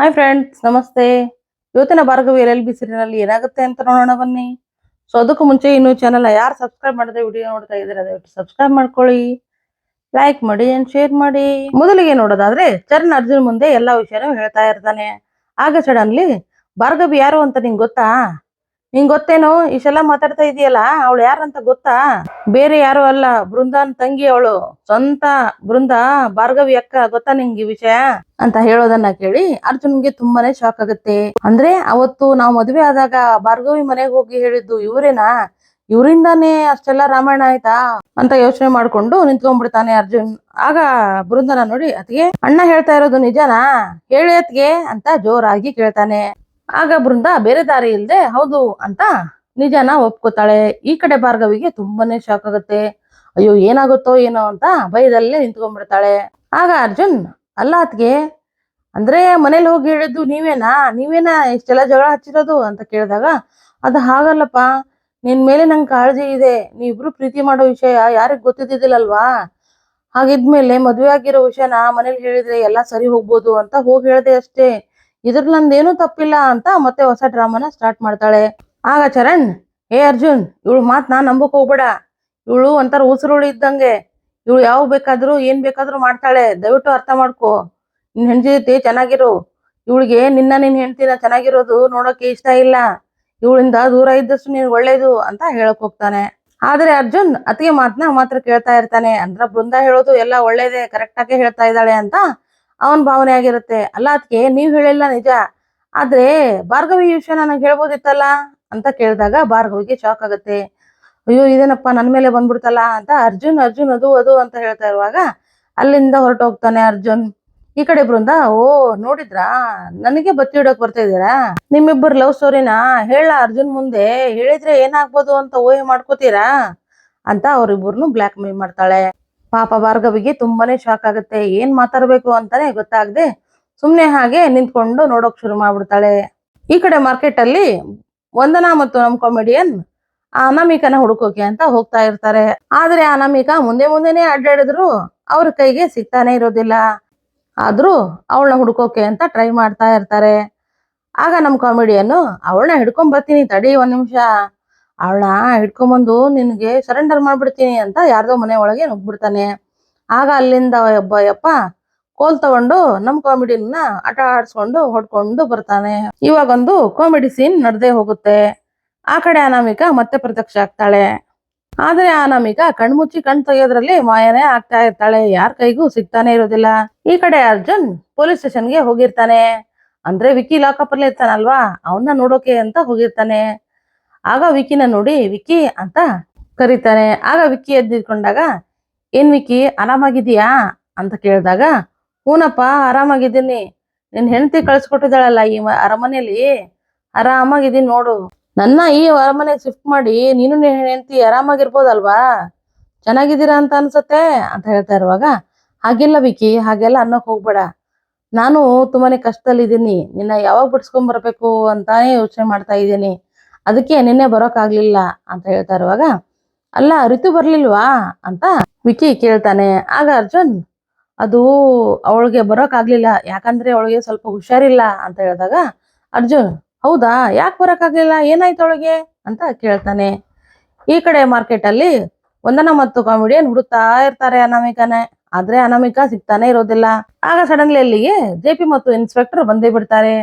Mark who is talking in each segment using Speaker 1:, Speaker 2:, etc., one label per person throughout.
Speaker 1: Hi friends ನಮಸ್ತೆ. ಇವತ್ತಿನ Bhargavi L L B ಏನಾಗುತ್ತೆ ಅಂತ ನೋಡೋಣ ಬನ್ನಿ. ಸೊ ಅದಕ್ಕೂ ಮುಂಚೆ ಇನ್ನು ಚಾನಲ್ ಯಾರು ಸಬ್ಸ್ಕ್ರೈಬ್ ಮಾಡದೆ ವಿಡಿಯೋ ನೋಡ್ತಾ ಇದ್ದೀರಾ, ದಯವಿಟ್ಟು ಸಬ್ಸ್ಕ್ರೈಬ್ ಮಾಡ್ಕೊಳ್ಳಿ. ಲೈಕ್ ಮಾಡಿ ಅಂಡ್ ಶೇರ್ ಮಾಡಿ. ಮೊದಲಿಗೆ ನೋಡೋದಾದ್ರೆ ಚರಣ್ ಅರ್ಜುನ್ ಮುಂದೆ ಎಲ್ಲಾ ವಿಷಯನೂ ಹೇಳ್ತಾ ಇರ್ತಾನೆ. ಆಗ ಸಡನ್ಲಿ ಭಾರ್ಗವಿ ಯಾರು ಅಂತ ನಿಂಗ್ ಗೊತ್ತಾ? ನಿಂಗ್ ಗೊತ್ತೇನೋ? ಇಷ್ಟೆಲ್ಲ ಮಾತಾಡ್ತಾ ಇದೆಯಲ್ಲ, ಅವಳು ಯಾರಂತ ಗೊತ್ತಾ? ಬೇರೆ ಯಾರು ಅಲ್ಲ, ಬೃಂದಾನ್ ತಂಗಿ ಅವಳು, ಸ್ವಂತ ಬೃಂದಾ ಭಾರ್ಗವಿ ಅಕ್ಕ, ಗೊತ್ತಾ ನಿಂಗೆ ಈ ವಿಷಯ? ಅಂತ ಹೇಳೋದನ್ನ ಕೇಳಿ ಅರ್ಜುನ್ಗೆ ತುಂಬಾನೇ ಶಾಕ್ ಆಗುತ್ತೆ. ಅಂದ್ರೆ ಅವತ್ತು ನಾವು ಮದುವೆ ಆದಾಗ ಭಾರ್ಗವಿ ಮನೆಗೆ ಹೋಗಿ ಹೇಳಿದ್ದು ಇವರೇನಾ? ಇವರಿಂದಾನೇ ಅಷ್ಟೆಲ್ಲ ರಾಮಾಯಣ ಆಯ್ತಾ? ಅಂತ ಯೋಚನೆ ಮಾಡ್ಕೊಂಡು ನಿಂತ್ಕೊಂಡ್ಬಿಡ್ತಾನೆ ಅರ್ಜುನ್. ಆಗ ಬೃಂದನ ನೋಡಿ ಅತ್ಗೆ ಅಣ್ಣ ಹೇಳ್ತಾ ಇರೋದು ನಿಜನಾ? ಹೇಳಿ ಅತ್ಗೆ ಅಂತ ಜೋರಾಗಿ ಕೇಳ್ತಾನೆ. ಆಗ ಬೃಂದ ಬೇರೆ ದಾರಿ ಇಲ್ದೆ, ಹೌದು ಅಂತ ನಿಜಾನ ಒಪ್ಕೋತಾಳೆ. ಈ ಕಡೆ ಭಾರ್ಗವಿಗೆ ತುಂಬಾನೇ ಶಾಕ್ ಆಗುತ್ತೆ. ಅಯ್ಯೋ, ಏನಾಗುತ್ತೋ ಏನೋ ಅಂತ ಭಯದಲ್ಲೇ ನಿಂತ್ಕೊಂಡ್ಬಿಡ್ತಾಳೆ. ಆಗ ಅರ್ಜುನ್ ಅಲ್ಲ ಅತ್ಗೆ ಅಂದ್ರೆ ಮನೇಲಿ ಹೋಗಿ ಹೇಳಿದ್ದು ನೀವೇನಾ? ನೀವೇನಾ ಇಷ್ಟೆಲ್ಲ ಜಗಳ ಹಚ್ಚಿರೋದು? ಅಂತ ಕೇಳಿದಾಗ, ಅದು ಹಾಗಲ್ಲಪ್ಪ. ನಿನ್ ಮೇಲೆ ನಂಗೆ ಕಾಳಜಿ ಇದೆ. ನೀವಿಬ್ರು ಪ್ರೀತಿ ಮಾಡೋ ವಿಷಯ ಯಾರಿಗ್ ಗೊತ್ತಿದ್ದಿದ್ದಿಲ್ಲಲ್ವಾ? ಹಾಗಿದ್ಮೇಲೆ ಮದ್ವೆ ಆಗಿರೋ ವಿಷಯನ ಮನೇಲಿ ಹೇಳಿದ್ರೆ ಎಲ್ಲ ಸರಿ ಹೋಗ್ಬೋದು ಅಂತ ಹೋಗಿ ಹೇಳ್ದೆ ಅಷ್ಟೇ. ಇದ್ರಲ್ಲಿ ನಂದೇನು ತಪ್ಪಿಲ್ಲ ಅಂತ ಮತ್ತೆ ಹೊಸ ಡ್ರಾಮಾನ ಸ್ಟಾರ್ಟ್ ಮಾಡ್ತಾಳೆ. ಆಗ ಚರಣ್ ಏ ಅರ್ಜುನ್, ಇವಳು ಮಾತ್ ನಾ ನಂಬಕ್ ಹೋಗ್ಬೇಡ. ಇವಳು ಒಂಥರ ಉಸಿರುಳು ಇದ್ದಂಗೆ. ಇವಳು ಯಾವ ಬೇಕಾದ್ರು, ಏನ್ ಬೇಕಾದ್ರೂ ಮಾಡ್ತಾಳೆ. ದಯವಿಟ್ಟು ಅರ್ಥ ಮಾಡ್ಕೋ. ನಿನ್ ಹೆಂಡತಿ ಚೆನ್ನಾಗಿರು. ಇವಳಿಗೆ ನಿನ್ನ ನಿನ್ ಹೆಂಡತಿನ ಚೆನ್ನಾಗಿರೋದು ನೋಡೋಕೆ ಇಷ್ಟ ಇಲ್ಲ. ಇವಳಿಂದ ದೂರ ಇದ್ದಷ್ಟು ನೀನ್ ಒಳ್ಳೇದು ಅಂತ ಹೇಳಕ್ ಹೋಗ್ತಾನೆ. ಆದ್ರೆ ಅರ್ಜುನ್ ಅತಿಗೆ ಮಾತನ್ನ ಮಾತ್ರ ಕೇಳ್ತಾ ಇರ್ತಾನೆ. ಅಂದ್ರ ಬೃಂದ ಹೇಳೋದು ಎಲ್ಲ ಒಳ್ಳೇದೇ ಕರೆಕ್ಟ್ ಆಗಿ ಹೇಳ್ತಾ ಇದ್ದಾಳೆ ಅಂತ ಅವನ್ ಭಾವನೆ ಆಗಿರುತ್ತೆ. ಅಲ್ಲ ಅದಕ್ಕೆ ನೀವ್ ಹೇಳಿಲ್ಲ ನಿಜ. ಆದ್ರೆ ಭಾರ್ಗವಿ ವಿಷಯ ನನಗೆ ಹೇಳ್ಬೋದಿತ್ತಲ್ಲ ಅಂತ ಕೇಳಿದಾಗ ಭಾರ್ಗವಿಗೆ ಶಾಕ್ ಆಗುತ್ತೆ. ಅಯ್ಯೋ, ಇದೇನಪ್ಪ ನನ್ ಮೇಲೆ ಬಂದ್ಬಿಡ್ತಲ್ಲ ಅಂತ ಅರ್ಜುನ್ ಅರ್ಜುನ್ ಅದು ಅದು ಅಂತ ಹೇಳ್ತಾ ಇರುವಾಗ ಅಲ್ಲಿಂದ ಹೊರಟು ಹೋಗ್ತಾನೆ ಅರ್ಜುನ್. ಈ ಕಡೆ ಬೃಂದ, ಓ, ನೋಡಿದ್ರಾ? ನನಗೆ ಬತ್ತಿ ಇಡೋಕ್ ಬರ್ತಾ ಇದೀರಾ ನಿಮ್ಮಿಬ್ಬರು ಲವ್ ಸ್ಟೋರಿನ ಹೇಳ ಅರ್ಜುನ್ ಮುಂದೆ. ಹೇಳಿದ್ರೆ ಏನಾಗ್ಬೋದು ಅಂತ ಊಹೆ ಮಾಡ್ಕೋತೀರಾ? ಅಂತ ಅವ್ರಿಬ್ಬರನ್ನು ಬ್ಲಾಕ್ ಮೇಲ್ ಮಾಡ್ತಾಳೆ. ಪಾಪ ಭಾರ್ಗವಿಗೆ ತುಂಬಾನೇ ಶಾಕ್ ಆಗುತ್ತೆ. ಏನ್ ಮಾತಾಡ್ಬೇಕು ಅಂತಾನೆ ಗೊತ್ತಾಗದೆ ಸುಮ್ನೆ ಹಾಗೆ ನಿಂತ್ಕೊಂಡು ನೋಡೋಕ್ ಶುರು ಮಾಡ್ಬಿಡ್ತಾಳೆ. ಈ ಕಡೆ ಮಾರ್ಕೆಟ್ ಅಲ್ಲಿ ವಂದನಾ ಮತ್ತು ನಮ್ ಕಾಮಿಡಿಯನ್ ಆ ಅನಾಮಿಕನ ಹುಡುಕೋಕೆ ಅಂತ ಹೋಗ್ತಾ ಇರ್ತಾರೆ. ಆದ್ರೆ ಅನಾಮಿಕ ಮುಂದೆ ಮುಂದೆನೆ ಅಡ್ಡಾಡಿದ್ರು ಅವ್ರ ಕೈಗೆ ಸಿಗ್ತಾನೆ ಇರೋದಿಲ್ಲ. ಆದ್ರೂ ಅವಳನ್ನ ಹುಡುಕೋಕೆ ಅಂತ ಟ್ರೈ ಮಾಡ್ತಾ ಇರ್ತಾರೆ. ಆಗ ನಮ್ ಕಾಮಿಡಿಯನ್ನು ಅವಳನ್ನ ಹಿಡ್ಕೊಂಡ್ ಬರ್ತೀನಿ ತಡಿ ಒಂದ್ ನಿಮಿಷ. ಅವಳನ್ನ ಹಿಡ್ಕೊಂಬಂದು ನಿನಗೆ ಸರೆಂಡರ್ ಮಾಡ್ಬಿಡ್ತೀನಿ ಅಂತ ಯಾರ್ದೋ ಮನೆ ಒಳಗೆ ನುಗ್ಬಿಡ್ತಾನೆ. ಆಗ ಅಲ್ಲಿಂದ ಒಬ್ಬ ಯಪ್ಪ ಕೋಲ್ ತಗೊಂಡು ನಮ್ ಕಾಮಿಡಿನ ಆಟ ಆಡ್ಸ್ಕೊಂಡು ಹೊಡ್ಕೊಂಡು ಬರ್ತಾನೆ. ಇವಾಗೊಂದು ಕಾಮಿಡಿ ಸೀನ್ ನಡೆದೇ ಹೋಗುತ್ತೆ. ಆ ಕಡೆ ಅನಾಮಿಕ ಮತ್ತೆ ಪ್ರತ್ಯಕ್ಷ ಆಗ್ತಾಳೆ. ಆದ್ರೆ ಅನಾಮಿಕ ಕಣ್ಮುಚ್ಚಿ ಕಣ್ ತೆಗೆಯೋದ್ರಲ್ಲಿ ಮಾಯನೇ ಆಗ್ತಾ ಇರ್ತಾಳೆ. ಯಾರ ಕೈಗೂ ಸಿಗ್ತಾನೆ ಇರೋದಿಲ್ಲ. ಈ ಕಡೆ ಅರ್ಜುನ್ ಪೊಲೀಸ್ ಸ್ಟೇಷನ್ಗೆ ಹೋಗಿರ್ತಾನೆ. ಅಂದ್ರೆ ವಿಕಿ ಲಾಕಪ್ ಅಲ್ಲಿ ಇರ್ತಾನಲ್ವಾ? ಅವನ್ನ ನೋಡೋಕೆ ಅಂತ ಹೋಗಿರ್ತಾನೆ. ಆಗ ವಿಕಿನ ನೋಡಿ, ವಿಕಿ ಅಂತ ಕರೀತಾನೆ. ಆಗ ವಿಕಿ ಎದ್ದಿಟ್ಕೊಂಡಾಗ ಏನ್ ವಿಕಿ ಆರಾಮಾಗಿದೀಯಾ ಅಂತ ಕೇಳಿದಾಗ, ಹೂನಪ್ಪ, ಆರಾಮಾಗಿದ್ದೀನಿ. ನಿನ್ ಹೆಂಡತಿ ಕಳ್ಸಿಕೊಟ್ಟಿದ್ದಾಳಲ್ಲ ಈ ಅರಮನೆಯಲ್ಲಿ ಆರಾಮಾಗಿದ್ದೀನಿ ನೋಡು. ನನ್ನ ಈ ಅರಮನೆ ಶಿಫ್ಟ್ ಮಾಡಿ ನೀನು ಹೆಂಡತಿ ಆರಾಮಾಗಿರ್ಬೋದಲ್ವಾ? ಚೆನ್ನಾಗಿದ್ದೀರಾ ಅಂತ ಅನ್ಸತ್ತೆ? ಅಂತ ಹೇಳ್ತಾ ಇರುವಾಗ, ಹಾಗೆಲ್ಲ ವಿಕಿ, ಹಾಗೆಲ್ಲ ಅನ್ನೋಕೆ ಹೋಗ್ಬೇಡ. ನಾನು ತುಂಬಾನೇ ಕಷ್ಟದಲ್ಲಿದ್ದೀನಿ. ನಿನ್ನ ಯಾವಾಗ ಬಿಡ್ಸ್ಕೊಂಡ್ ಬರ್ಬೇಕು ಅಂತಾನೆ ಯೋಚನೆ ಮಾಡ್ತಾ ಇದ್ದೀನಿ. ಅದಕ್ಕೆ ನಿನ್ನೆ ಬರೋಕ್ಕಾಗ್ಲಿಲ್ಲ ಅಂತ ಹೇಳ್ತಾ ಇರುವಾಗ, ಅಲ್ಲ ಋತು ಬರ್ಲಿಲ್ವಾ ಅಂತ ವಿಕಿ ಕೇಳ್ತಾನೆ. ಆಗ ಅರ್ಜುನ್, ಅದು ಅವಳಿಗೆ ಬರೋಕ್ಕಾಗ್ಲಿಲ್ಲ ಯಾಕಂದ್ರೆ ಅವಳಿಗೆ ಸ್ವಲ್ಪ ಹುಷಾರಿಲ್ಲ ಅಂತ ಹೇಳಿದಾಗ ಅರ್ಜುನ್, ಹೌದಾ, ಯಾಕೆ ಬರೋಕ್ಕಾಗ್ಲಿಲ್ಲ ಏನಾಯ್ತು ಅವಳಿಗೆ ಅಂತ ಕೇಳ್ತಾನೆ. ಈ ಕಡೆ ಮಾರ್ಕೆಟ್ ಅಲ್ಲಿ ವಂದನ ಮತ್ತು ಕಾಮಿಡಿಯನ್ ಹುಡುಕ್ತಾ ಇರ್ತಾರೆ ಅನಾಮಿಕನೇ. ಆದ್ರೆ ಅನಾಮಿಕಾ ಸಿಗ್ತಾನೆ ಇರೋದಿಲ್ಲ. ಆಗ ಸಡನ್ಲಿ ಅಲ್ಲಿಗೆ ಜೆ ಮತ್ತು ಇನ್ಸ್ಪೆಕ್ಟರ್ ಬಂದೇ ಬಿಡ್ತಾರೆ.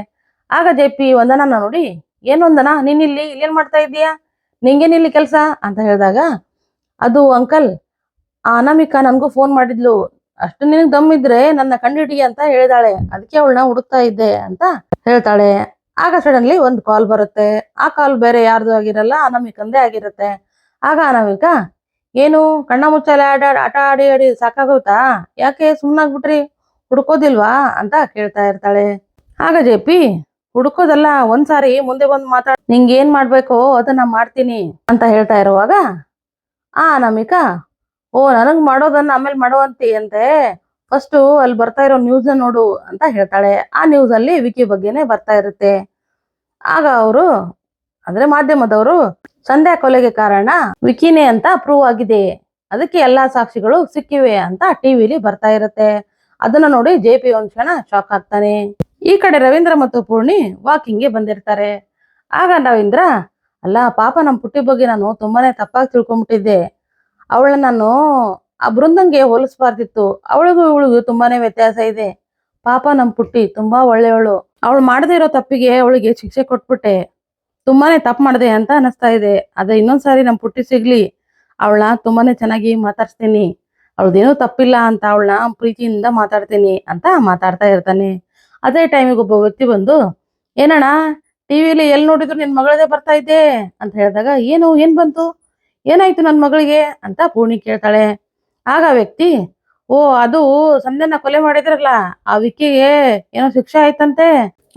Speaker 1: ಆಗ ಜೆ ಪಿ ವಂದನನ ನೋಡಿ ಏನ್ ನೀನಿಲ್ಲಿ ನೀನ್ ಇಲ್ಲಿ ಇಲ್ಲೇನ್ ಮಾಡ್ತಾ ಇದೀಯಾ ನಿಂಗೇನ್ ಇಲ್ಲಿ ಕೆಲಸ? ಅಂತ ಹೇಳಿದಾಗ, ಅದು ಅಂಕಲ್, ಆ ಅನಾಮಿಕ ನನ್ಗೂ ಫೋನ್ ಮಾಡಿದ್ಲು. ಅಷ್ಟು ನಿನಗ್ ದಮ್ ಇದ್ರೆ ನನ್ನ ಕಂಡಿಡಿ ಅಂತ ಹೇಳಿದಾಳೆ. ಅದಕ್ಕೆ ಅವಳನ್ನ ಹುಡುಕ್ತಾ ಇದ್ದೆ ಅಂತ ಹೇಳ್ತಾಳೆ. ಆಗ ಸಡನ್ಲಿ ಒಂದು ಕಾಲ್ ಬರುತ್ತೆ. ಆ ಕಾಲ್ ಬೇರೆ ಯಾರ್ದು ಆಗಿರಲ್ಲ, ಅನಾಮಿಕಂದೇ ಆಗಿರುತ್ತೆ. ಆಗ ಅನಾಮಿಕ, ಏನು ಕಣ್ಣ ಮುಚ್ಚಾಲೆ ಆಟ ಆಟ ಆಡಿ ಆಡಿ ಸಾಕಾಗೋತಾ ಯಾಕೆ ಸುಮ್ಮನಾಗ್ಬಿಟ್ರಿ ಹುಡ್ಕೋದಿಲ್ವಾ? ಅಂತ ಕೇಳ್ತಾ ಇರ್ತಾಳೆ. ಆಗ ಜೆ ಪಿ ಹುಡ್ಕೋದಲ್ಲ ಒಂದ್ಸಾರಿ ಮುಂದೆ ಬಂದು ಮಾತಾಡ್, ನಿಂಗೆ ಏನ್ ಮಾಡ್ಬೇಕು ಅದನ್ನ ಮಾಡ್ತೀನಿ ಅಂತ ಹೇಳ್ತಾ ಇರುವಾಗ, ಆ ನಮಿಕಾ, ಓ ನನಗ್ ಮಾಡೋದನ್ನ ಆಮೇಲೆ ಮಾಡುವಂತಿ ಅಂತೆ ಫಸ್ಟ್ ಅಲ್ಲಿ ಬರ್ತಾ ಇರೋ ನ್ಯೂಸ್ ನೋಡು ಅಂತ ಹೇಳ್ತಾಳೆ. ಆ ನ್ಯೂಸ್ ಅಲ್ಲಿ ವಿಕಿ ಬಗ್ಗೆನೆ ಬರ್ತಾ ಇರುತ್ತೆ. ಆಗ ಅವರು, ಅಂದ್ರೆ ಮಾಧ್ಯಮದವರು, ಸಂಧ್ಯಾ ಕೊಲೆಗೆ ಕಾರಣ ವಿಕಿನೇ ಅಂತ ಪ್ರೂವ್ ಆಗಿದೆ. ಅದಕ್ಕೆ ಎಲ್ಲಾ ಸಾಕ್ಷಿಗಳು ಸಿಕ್ಕಿವೆ ಅಂತ ಟಿವಿಲಿ ಬರ್ತಾ ಇರುತ್ತೆ. ಅದನ್ನ ನೋಡಿ ಜೆ ಪಿ ಶಾಕ್ ಆಗ್ತಾನೆ. ಈ ಕಡೆ ರವೀಂದ್ರ ಮತ್ತು ಪೂರ್ಣಿ ವಾಕಿಂಗ್ಗೆ ಬಂದಿರ್ತಾರೆ. ಆಗ ರವೀಂದ್ರ ಅಲ್ಲ ಪಾಪ ನಮ್ಮ ಪುಟ್ಟಿ ಬಗ್ಗೆ ನಾನು ತುಂಬಾನೇ ತಪ್ಪಾಗಿ ತಿಳ್ಕೊಂಬಿಟ್ಟಿದ್ದೆ. ಅವಳ ನಾನು ಆ ಬೃಂದಂಗೆ ಹೋಲಿಸ್ಬಾರ್ದಿತ್ತು. ಅವಳಿಗೂ ಇವಳಿಗೂ ತುಂಬಾನೇ ವ್ಯತ್ಯಾಸ ಇದೆ. ಪಾಪ ನಮ್ಮ ಪುಟ್ಟಿ ತುಂಬಾ ಒಳ್ಳೆಯವಳು. ಅವಳು ಮಾಡದೇ ಇರೋ ತಪ್ಪಿಗೆ ಅವಳಿಗೆ ಶಿಕ್ಷೆ ಕೊಟ್ಬಿಟ್ಟೆ. ತುಂಬಾನೇ ತಪ್ಪು ಮಾಡಿದೆ ಅಂತ ಅನಿಸ್ತಾ ಇದೆ. ಅದ ಇನ್ನೊಂದ್ಸಾರಿ ನಮ್ಮ ಪುಟ್ಟಿ ಸಿಗ್ಲಿ. ಅವಳನ್ನ ತುಂಬಾನೇ ಚೆನ್ನಾಗಿ ಮಾತಾಡ್ಸ್ತೀನಿ. ಅವಳದೇನೂ ತಪ್ಪಿಲ್ಲ ಅಂತ ಅವಳನ್ನ ಪ್ರೀತಿಯಿಂದ ಮಾತಾಡ್ತೀನಿ ಅಂತ ಮಾತಾಡ್ತಾ ಇರ್ತಾನೆ. ಅದೇ ಟೈಮಿಗೆ ಒಬ್ಬ ವ್ಯಕ್ತಿ ಬಂದು, ಏನಣ್ಣ ಟಿವಿಲಿ ಎಲ್ಲಿ ನೋಡಿದ್ರು ನಿನ್ ಮಗಳದೇ ಬರ್ತಾ ಇದ್ದೆ? ಅಂತ ಹೇಳಿದಾಗ, ಏನು, ಏನ್ ಬಂತು? ಏನಾಯ್ತು ನನ್ನ ಮಗಳಿಗೆ? ಅಂತ ಪೂರ್ಣಿ ಕೇಳ್ತಾಳೆ. ಆಗ ವ್ಯಕ್ತಿ, ಓ, ಅದು ಸಂಧ್ಯನ ಕೊಲೆ ಮಾಡಿದ್ರಲ್ಲ, ಆ ವಿಕ್ಕಿಗೆ ಏನೋ ಶಿಕ್ಷೆ ಆಯ್ತಂತೆ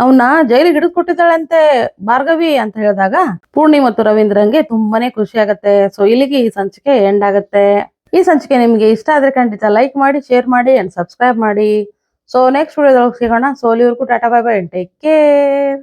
Speaker 1: ಅವನ್ನ ಜೈಲಿಗೆ ಹಿಡಿದು ಕೊಟ್ಟಿದ್ದಾಳಂತೆ, ಭಾರ್ಗವಿ, ಅಂತ ಹೇಳಿದಾಗ ಪೂರ್ಣಿ ಮತ್ತು ರವೀಂದ್ರಂಗೆ ತುಂಬಾನೇ ಖುಷಿ ಆಗತ್ತೆ. ಸೊ ಇಲ್ಲಿಗೆ ಈ ಸಂಚಿಕೆ ಎಂಡ್ ಆಗತ್ತೆ. ಈ ಸಂಚಿಕೆ ನಿಮ್ಗೆ ಇಷ್ಟ ಆದ್ರೆ ಖಂಡಿತ ಲೈಕ್ ಮಾಡಿ ಶೇರ್ ಮಾಡಿ ಅಂಡ್ ಸಬ್ಸ್ಕ್ರೈಬ್ ಮಾಡಿ. ಸೊ ನೆಕ್ಸ್ಟ್ ವಿಡಿಯೋದೊಳಗೆ ಸಿಗೋಣ ಸೊ ಅಲ್ಲಿವರೆಗೂ tata bye bye take care